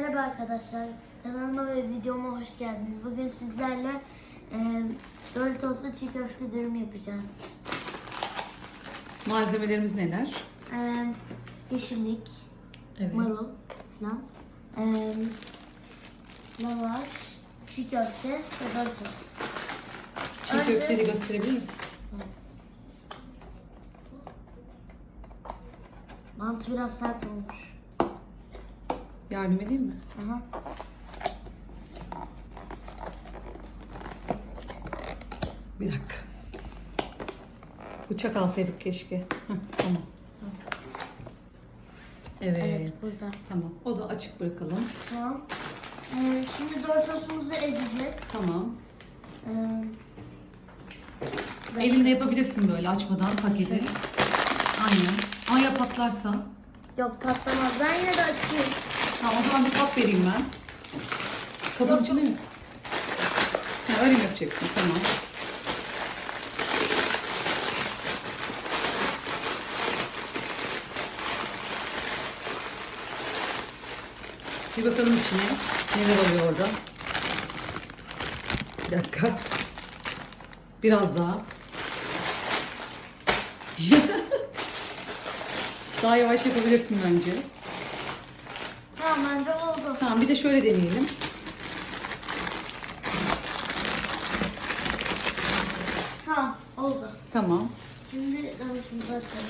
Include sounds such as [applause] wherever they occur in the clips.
Merhaba arkadaşlar. Kanalıma ve videoma hoş geldiniz. Bugün sizlerle e, Doritos'lu çiğ köfte dürüm yapacağız. Malzemelerimiz neler? E, yeşillik, Evet. marul falan. E, lavaş, çiğ köfte ve Doritos. Çiğ Önce- köfteyi gösterebilir misin? Mantı biraz sert olmuş. Yardım edeyim mi? Aha. Bir dakika. Bıçak alsaydık keşke. Heh, tamam. Evet. Evet burada. Tamam. O da açık bırakalım. Tamam. E, şimdi Doritos'umuzu ezeceğiz. Tamam. E, Elinde yapabilirsin böyle açmadan paketi. Aynen. Ama ya patlarsa? Yok patlamaz. Ben yine de açayım. Ha, o zaman bir kap vereyim ben. Kabın Yok. içinde mi? Ha, öyle mi yapacaksın? Tamam. Bir bakalım içine. Neler oluyor orada. Bir dakika. Biraz daha. [laughs] daha yavaş yapabilirsin bence. Tamam bence oldu. Tamam bir de şöyle deneyelim. Tamam oldu. Tamam. Şimdi lavaşımızı açalım.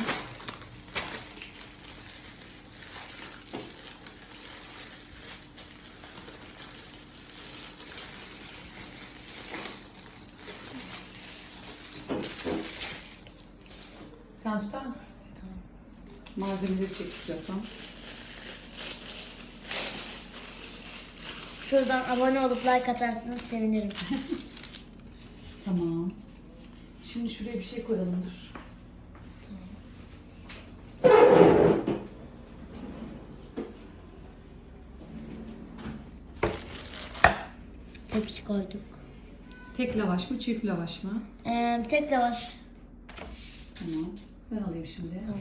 Sen tutar mısın? Malzemeleri çek istiyorsan. Şuradan abone olup like atarsanız sevinirim. [laughs] Tamam. Şimdi şuraya bir şey koyalım dur. Tepsi koyduk. Tek lavaş mı çift lavaş mı? Ee, tek lavaş. Tamam. Ben alayım şimdi. Tamam.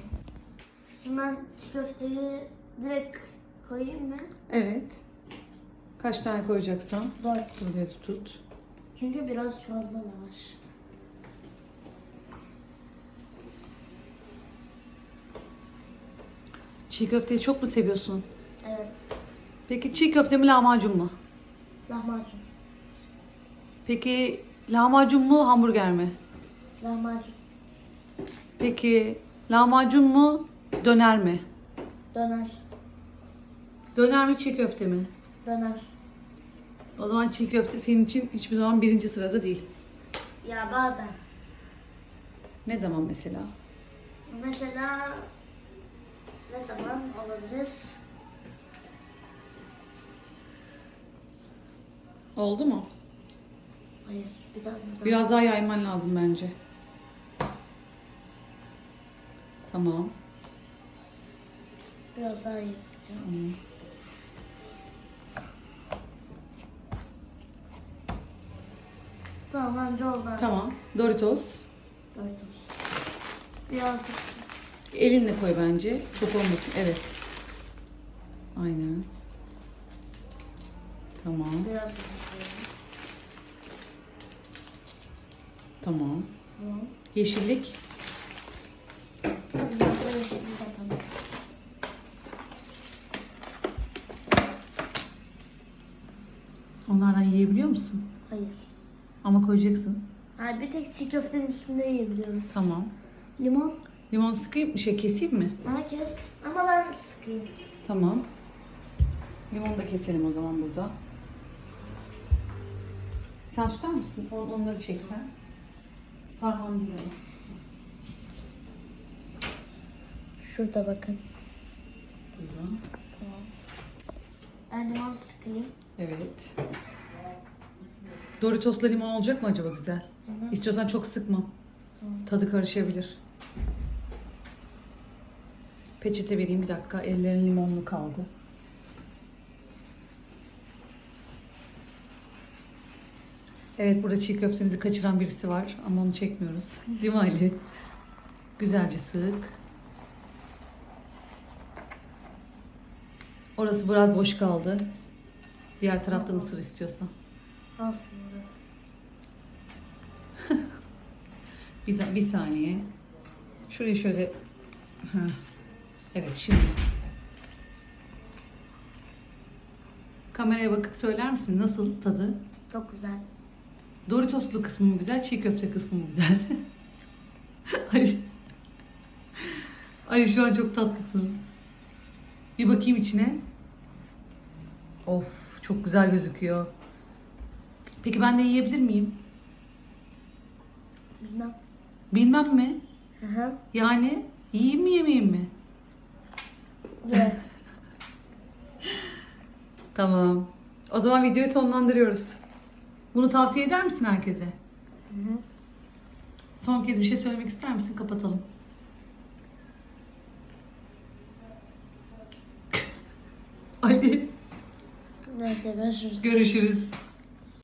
Şimdi ben çiğ köfteyi direkt koyayım mı? Evet. Kaç tane koyacaksan Dört. buraya tut. Çünkü biraz fazla lavaş. Çiğ köfteyi çok mu seviyorsun? Evet. Peki çiğ köfte mi lahmacun mu? Lahmacun. Peki lahmacun mu hamburger mi? Lahmacun. Peki lahmacun mu döner mi? Döner. Döner mi çiğ köfte mi? Döner. O zaman çiğ köfte senin için hiçbir zaman birinci sırada değil. Ya bazen. Ne zaman mesela? Mesela ne zaman olabilir? Oldu mu? Hayır. Bir daha, bir daha. Biraz daha yayman lazım bence. Tamam. Biraz daha iyi. Tamam. Tamam bence oldu. artık. Tamam. Doritos. Doritos. Birazcık. Elinle koy bence. Çok olmasın. Evet. Aynen. Tamam. Biraz daha koyalım. Tamam. Tamam. Yeşillik. Biraz da. Onlardan yiyebiliyor musun? Hayır. Ama koyacaksın. Hayır bir tek çiğ köftenin üstünde yiyebiliyorum. Tamam. Limon. Limon sıkayım mı? Şey keseyim mi? Herkes. Ama ben sıkayım. Tamam. Limonu da keselim o zaman burada. Sen tutar mısın? On- Onları çeksen. Parmağım değil ama. Şurada bakın. Buyurun. Tamam. Ben limon sıkayım. Evet. Doritos'la limon olacak mı acaba güzel? Hı. İstiyorsan çok sıkma. Tadı karışabilir. Peçete vereyim bir dakika. Ellerin limonlu kaldı. Evet burada çiğ köftemizi kaçıran birisi var ama onu çekmiyoruz. Değil mi Ali? Güzelce sık. Orası biraz boş kaldı. Diğer taraftan ısır istiyorsan. Olsun burası. [laughs] Bir, da- bir saniye. Şurayı şöyle... Evet şimdi. Kameraya bakıp söyler misin nasıl tadı? Çok güzel. Doritoslu kısmı mı güzel, çiğ köfte kısmı mı güzel? [laughs] Ay. Ay şu an çok tatlısın. Bir bakayım içine. Of çok güzel gözüküyor. Peki ben de yiyebilir miyim? Bilmem. Bilmem mi? Hı hı. Yani yiyeyim mi yemeyeyim mi? Ye. [laughs] Tamam. O zaman videoyu sonlandırıyoruz. Bunu tavsiye eder misin herkese? Hı hı. Son kez bir şey söylemek ister misin? Kapatalım. [laughs] Ali Neyse görüşürüz. görüşürüz.